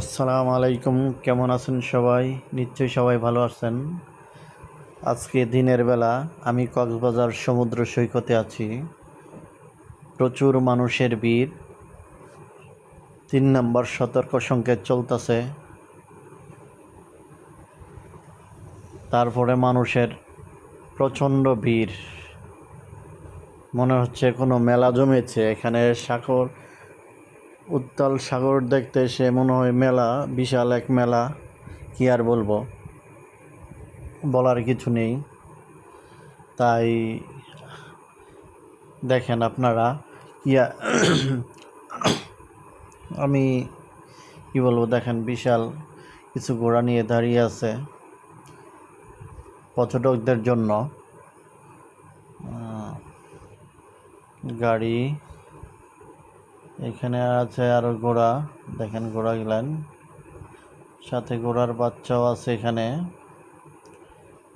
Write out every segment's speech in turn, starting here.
আসসালামু আলাইকুম, কেমন আছেন সবাই? নিশ্চয়ই সবাই ভালো আছেন। আজকে দিনের বেলা আমি কক্সবাজার সমুদ্র সৈকতে আছি। প্রচুর মানুষের ভিড়। তিন নম্বর সতর্ক সংকেত চলতেছে। তারপরে মানুষের প্রচণ্ড ভিড়। মনে হচ্ছে কোনো মেলা জমেছে। এখানে সাগর উত্তাল সাগর দেখতে এসে মনে হয় মেলা, বিশাল এক মেলা, কি আর বলব? বলার কিছু নেই। তাই দেখেন আপনারা, ইয়া, আমি কি বলব, দেখেন বিশাল কিছু ঘোড়া নিয়ে দাঁড়িয়ে আছে পর্যটকদের জন্য। গাড়ি এখানে আছে আরও ঘোড়া। দেখেন ঘোড়া গেলেন। সাথে ঘোড়ার বাচ্চাও আছে এখানে।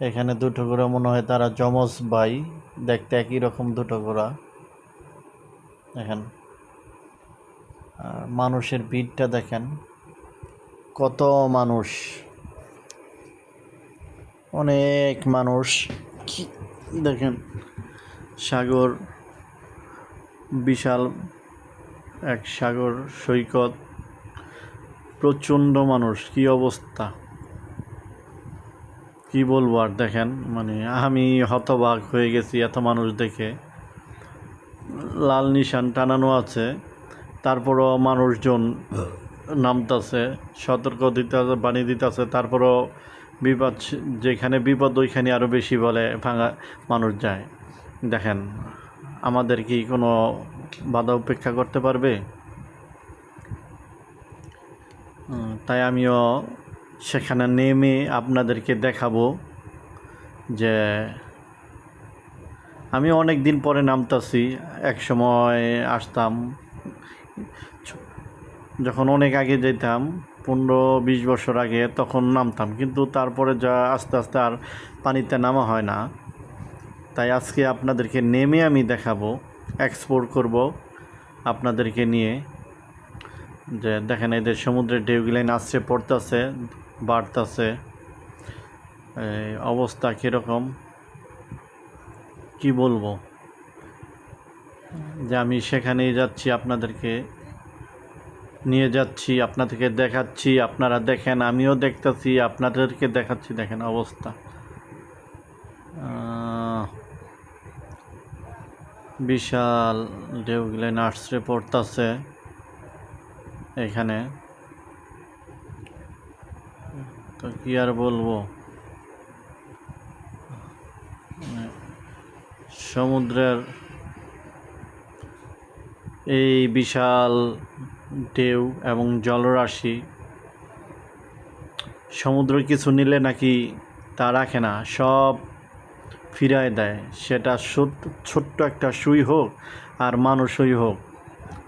এখানে দুটো ঘোড়া মনে হয় তারা যমজ ভাই। দেখতে একই রকম দুটো ঘোড়া। দেখেন। আর মানুষের ভিড়টা দেখেন। কত মানুষ। অনেক মানুষ। দেখেন? সাগর, বিশাল এক সাগর সৈকত। প্রচণ্ড মানুষ, কি অবস্থা? কি বলব আর দেখেন মানে আমি হতবাক হয়ে গেছি এত মানুষ দেখে। লাল নিশান টানানো আছে, তারপরও মানুষজন নামতাছে, সতর্ক দিতে বাণী দিতেছে, তারপরও বিপদ, যেখানে বিপদ ওইখানে আরও বেশি বলে ভাঙা মানুষ যায়। দেখেন, আমাদের কি কোনো বাধা উপেক্ষা করতে পারবে? তাই আমিও সেখানে নেমে আপনাদেরকে দেখাবো যে আমি অনেক দিন পরে নামতাছি, এক সময় আসতাম, যখন অনেক আগে যেতাম, পনেরো বিশ বছর আগে তখন নামতাম, কিন্তু তারপরে যা আস্তে আস্তে আর পানিতে নামা হয় না। তাই আজকে আপনাদেরকে নেমে আমি দেখাবো এক্সপোর্ট করব আপনাদেরকে নিয়ে। যে দেখেন এদের সমুদ্রের ঢেউগুলাই নাচছে পড়তেছে, বাড়তেছে। অবস্থা কীরকম? কি বলব? যে আমি সেখানেই যাচ্ছি, আপনাদেরকে নিয়ে যাচ্ছি, আপনাদেরকে দেখাচ্ছি, আপনারা দেখেন, আমিও দেখতেছি, আপনাদেরকে দেখাচ্ছি। দেখেন অবস্থা। বিশাল ঢেউগুলো নার্সরে পড়তেছে এখানে। তো কি আর বলব? সমুদ্রের এই বিশাল ঢেউ এবং জলরাশি সমুদ্র কিছু নিলে নাকি তা রাখে না, সব ফিরায় দেয়। সেটা ছোট্ট একটা সুই হোক আর মানুষই হোক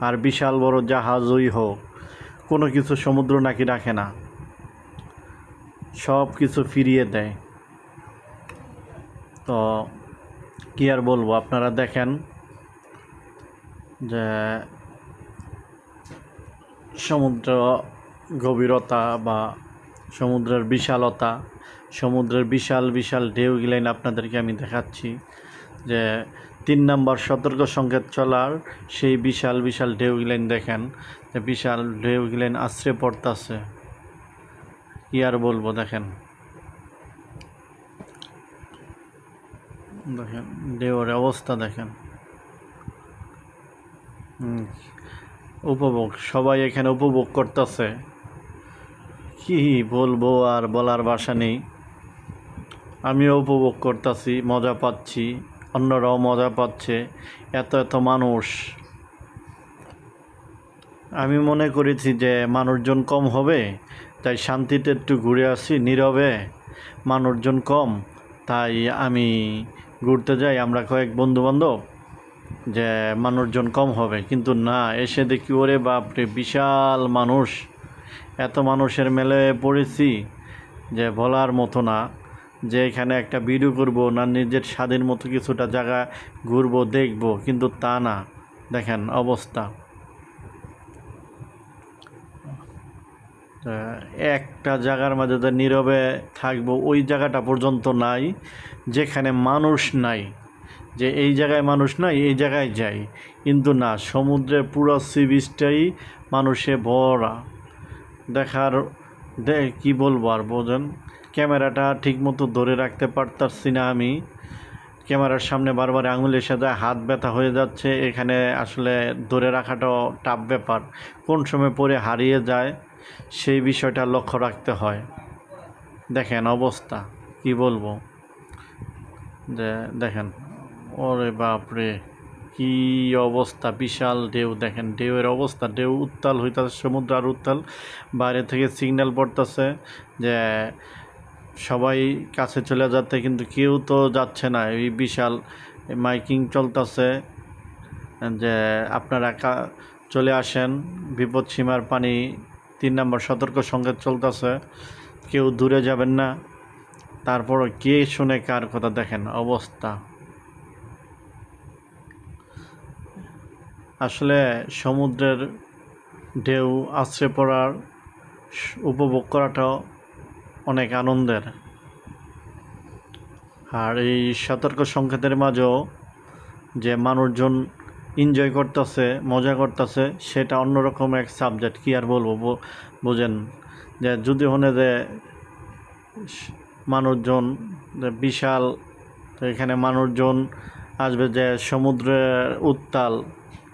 আর বিশাল বড় জাহাজই হোক, কোনো কিছু সমুদ্র নাকি রাখে না। সব কিছু ফিরিয়ে দেয়। তো কি আর বলব, আপনারা দেখেন যে সমুদ্র গভীরতা বা সমুদ্রের বিশালতা, সমুদ্রের বিশাল বিশাল ঢেউগুলেন আপনাদেরকে আমি দেখাচ্ছি যে তিন নম্বর সতর্ক সংকেত চলার সেই বিশাল বিশাল ঢেউগুলেন দেখেন, যে বিশাল ঢেউগুলেন আশ্রে পড়তাছে। কি আর বলব দেখেন। দেখেন ঢেউর অবস্থা দেখেন। উপভোগ, সবাই এখানে উপভোগ করতেছে। কি বলব আর বলার ভাষা নেই। আমিও উপভোগ করতেছি, মজা পাচ্ছি, অন্যরাও মজা পাচ্ছে, এত এত মানুষ। আমি মনে করেছি যে মানুষজন কম হবে, তাই শান্তিতে একটু ঘুরে আসি, নীরবে। মানুষজন কম, তাই আমি ঘুরতে যাই। আমরা কয়েক বন্ধু বান্ধব যে মানুষজন কম হবে, কিন্তু না, এসে দেখি, ওরে বাপরে, বিশাল মানুষ। এত মানুষের মেলে পড়েছি যে বলার মতো না যে এখানে একটা ভিডিও করব না নিজের স্বাধীন মতো কিছুটা জায়গা ঘুরবো, দেখব, কিন্তু তা না। দেখেন অবস্থা। একটা জায়গার মাঝে যে নীরবে থাকব, ওই জায়গাটা পর্যন্ত নাই, যেখানে মানুষ নাই। যে এই জায়গায় মানুষ নাই, এই জায়গায় যাই। কিন্তু না, সমুদ্রের পুরো সি বিচটাই মানুষে ভরা। দেখার কী বলব আর বোঝেন? ক্যামেরাটা ঠিকমতো ধরে রাখতে পারতাছি না আমি। ক্যামেরার সামনে বারবার আঙুল এসে যায় হাত ব্যথা হয়ে যাচ্ছে। এখানে আসলে ধরে রাখাটাও টাফ ব্যাপার। কোন সময় পরে হারিয়ে যায়, সেই বিষয়টা লক্ষ্য রাখতে হয়। দেখেন অবস্থা, কি বলব? যে দেখেন। ওরে বাপরে! কি অবস্থা? বিশাল ঢেউ, দেখেন ঢেউয়ের অবস্থা। ঢেউ উত্তাল হইতাছে, সমুদ্র আর উত্তাল। বাইরে থেকে সিগন্যাল পড়তেছে যে সবাই কাছে চলে যাচ্ছে, কিন্তু কেউ তো যাচ্ছে না। এই বিশাল মাইকিং চলতেছে যে আপনারা চলে আসেন। বিপদ সীমার পানি তিন নম্বর সতর্ক সংকেত চলতেছে। কেউ দূরে যাবেন না। তারপর কে শুনে কার কথা দেখেন? অবস্থা আসলে সমুদ্রের ঢেউ, আছড়ে পড়ার উপভোগ করাটাও অনেক আনন্দের। আর এই সতর্ক সংকেতের মাঝেও যে মানুষজন এনজয় করতেছে, মজা করতেছে, সেটা অন্যরকম এক সাবজেক্ট কি আর বলব? বোঝেন? যে যদি হনে যে মানুষজন বিশাল এখানে মানুষজন আসবে যে সমুদ্রের উত্তাল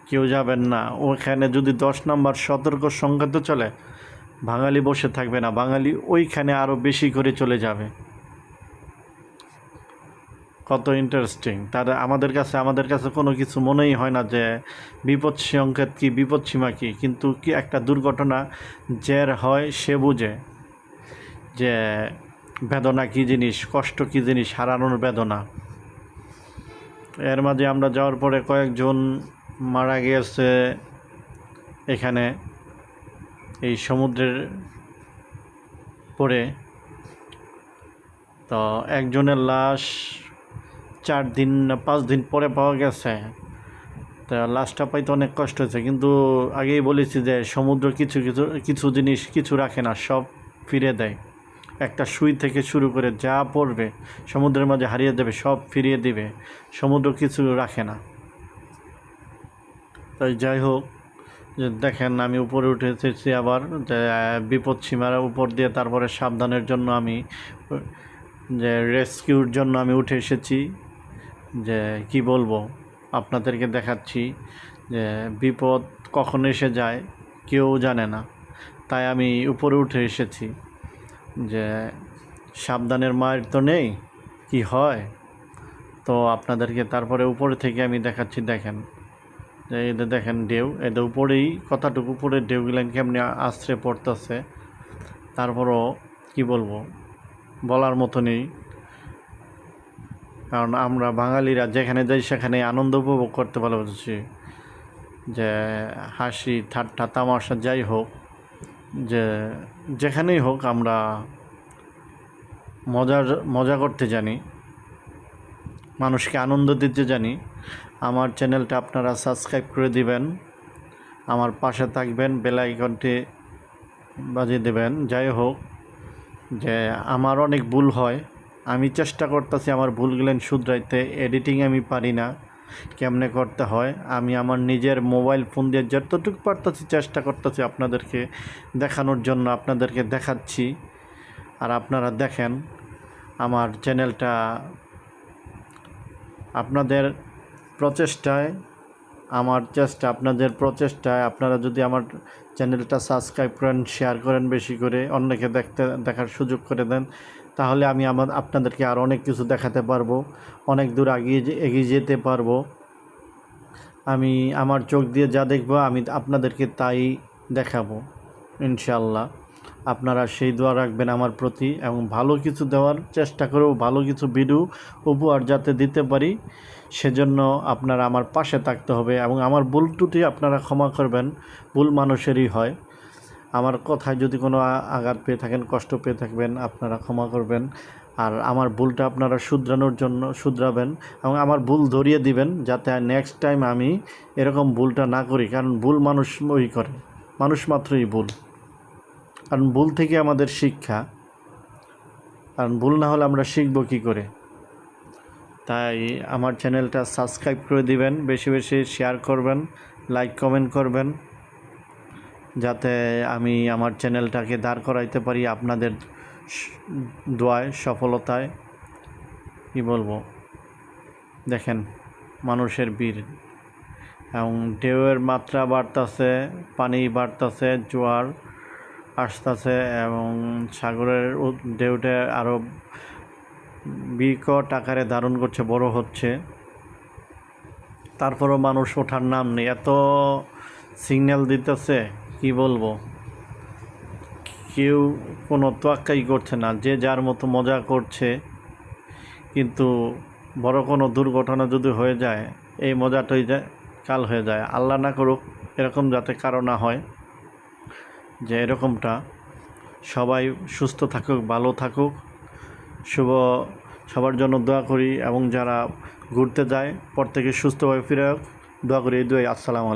কেউ যাবেন না। ওখানে যদি দশ নম্বর সতর্ক সংকেত চলে, বাঙালি বসে থাকবে না, বাঙালি ওইখানে আরও বেশি করে চলে যাবে। কত ইন্টারেস্টিং তার আমাদের কাছে আমাদের কাছে কোনো কিছু মনেই হয় না যে বিপদ সংকেত কি বিপদ সীমা কি, কিন্তু কি একটা দুর্ঘটনা জের হয় সে বুঝে যে বেদনা কি জিনিস, কষ্ট কি জিনিস, হারানোর বেদনা। এর মাঝে আমরা যাওয়ার পরে কয়েকজন মারা গিয়েছে এখানে এই সমুদ্রের পরে। তো একজনের লাশ চার দিন পাঁচ দিন পরে পাওয়া গেছে। তা লাশটা পাইতে অনেক কষ্ট হয়েছে, কিন্তু আগেই বলেছি যে সমুদ্র কিছু কিছু কিছু জিনিস কিছু রাখে না, সব ফিরে দেয়। একটা সুই থেকে শুরু করে যা পড়বে সমুদ্রের মাঝে হারিয়ে দেবে সব ফিরিয়ে দিবে। সমুদ্র কিছু রাখে না। তাই যাই হোক, যে দেখেন আমি উপরে উঠে এসেছি আবার, যে বিপদ সীমার উপর দিয়ে তারপরে সাবধানের জন্য আমি, যে রেস্কিউর জন্য আমি উঠে এসেছি। যে, কি বলব, আপনাদেরকে দেখাচ্ছি, যে, বিপদ কখন এসে যায় কেউ জানে না। তাই আমি উপরে উঠে এসেছি। যে, সাবধানের মায়ের তো নেই, কি হয়? তো আপনাদেরকে তারপরে উপরে থেকে আমি দেখাচ্ছি, দেখেন। এদের দেখেন ঢেউ এদের উপরেই কথাটুকু উপরে ঢেউগুলেন কেমনি আশ্রে পড়তেছে, তারপরও কি বলব, বলার মতো নেই। কারণ আমরা বাঙালিরা যেখানে যাই সেখানে আনন্দ উপভোগ করতে ভালোবাসি, যে হাসি, ঠাট্টা, তামাশা যাই হোক, যে যেখানেই হোক আমরা মজার, মজা করতে জানি, মানুষকে আনন্দ দিতে জানি। আমার চ্যানেলটা আপনারা সাবস্ক্রাইব করে দিবেন। আমার পাশে থাকবেন, বেল আইকনটি বাজিয়ে দেবেন। যাই হোক, যে আমার অনেক ভুল হয়। আমি চেষ্টা করতেছি আমার ভুলগুলো শুধরাইতে। এডিটিং আমি পারি না। কেমনে করতে হয়? আমি আমার নিজের মোবাইল ফোন দিয়ে যতটুকু পারতেছি চেষ্টা করতেছি আপনাদেরকে দেখানোর জন্য আপনাদেরকে দেখাচ্ছি। আর আপনারা দেখেন, আমার চ্যানেলটা আপনাদের প্রচেষ্টায়, আমার চেষ্টা আপনাদের প্রচেষ্টায় আপনারা যদি আমার চ্যানেলটা সাবস্ক্রাইব করেন শেয়ার করেন বেশি করে, অন্যকে দেখতে, দেখার সুযোগ করে দেন, তাহলে আমি আমার, আপনাদেরকে আর অনেক কিছু দেখাতে পারব, অনেক দূর এগিয়ে যে- এগিয়ে যেতে পারব। আমি, আমার চোখ দিয়ে যা দেখব, আমি আপনাদেরকে তাই দেখাবো ইনশাল্লাহ আপনারা সেই দোয়া রাখবেন আমার প্রতি এবং ভালো কিছু দেওয়ার চেষ্টা করব ভালো কিছু ভিডিও উপহার যাতে দিতে পারি, সেজন্য আপনারা আমার পাশে থাকতে হবে এবং আমার ভুল ত্রুটি আপনারা ক্ষমা করবেন, ভুল মানুষেরই হয়। আমার কথায় যদি কোনো আঘাত পেয়ে থাকেন, কষ্ট পেয়ে থাকবেন, আপনারা ক্ষমা করবেন। আর আমার ভুলটা আপনারা শুধরানোর জন্য, শুধরাবেন এবং আমার ভুল ধরিয়ে দিবেন যাতে নেক্সট টাইম আমি এরকম ভুলটা না করি, কারণ ভুল মানুষ ওই করে, মানুষ মাত্রই ভুল। কারণ ভুল থেকে আমাদের শিক্ষা। কারণ ভুল না হলে আমরা শিখব কী করে? তাই আমার চ্যানেলটা সাবস্ক্রাইব করে দিবেন, বেশি বেশি শেয়ার করবেন, লাইক, কমেন্ট করবেন, যাতে আমি আমার চ্যানেলটাকে দাঁড় করাইতে পারি আপনাদের দোয়ায়, সফলতায়। কি বলব? দেখেন, মানুষের বীর এবং ঢেউয়ের মাত্রা বাড়তাছে, পানি বাড়তাছে, জোয়ার আসতেছে এবং সাগরের ঢেউটা আরও বিকট আকারে ধারণ করছে, বড় হচ্ছে। তারপরও মানুষ ওঠার নাম নেই। এত সিগন্যাল দিতেছে, কি বলব? কেউ কোনো তোয়াক্কাই করছে না, যে যার মতো মজা করছে। কিন্তু বড় কোনো দুর্ঘটনা যদি হয়ে যায়, এই মজাটাই কাল হয়ে যায়। আল্লাহ না করুক, এরকম যাতে কারও না হয়। যে এরকমটা। সবাই সুস্থ থাকুক, ভালো থাকুক। শুভ, সবার জন্য দোয়া করি এবং যারা ঘুরতে যায়, প্রত্যেকে সুস্থভাবে ফিরে দোয়া করি এই দুয়াই আসসালামু আলাইকুম।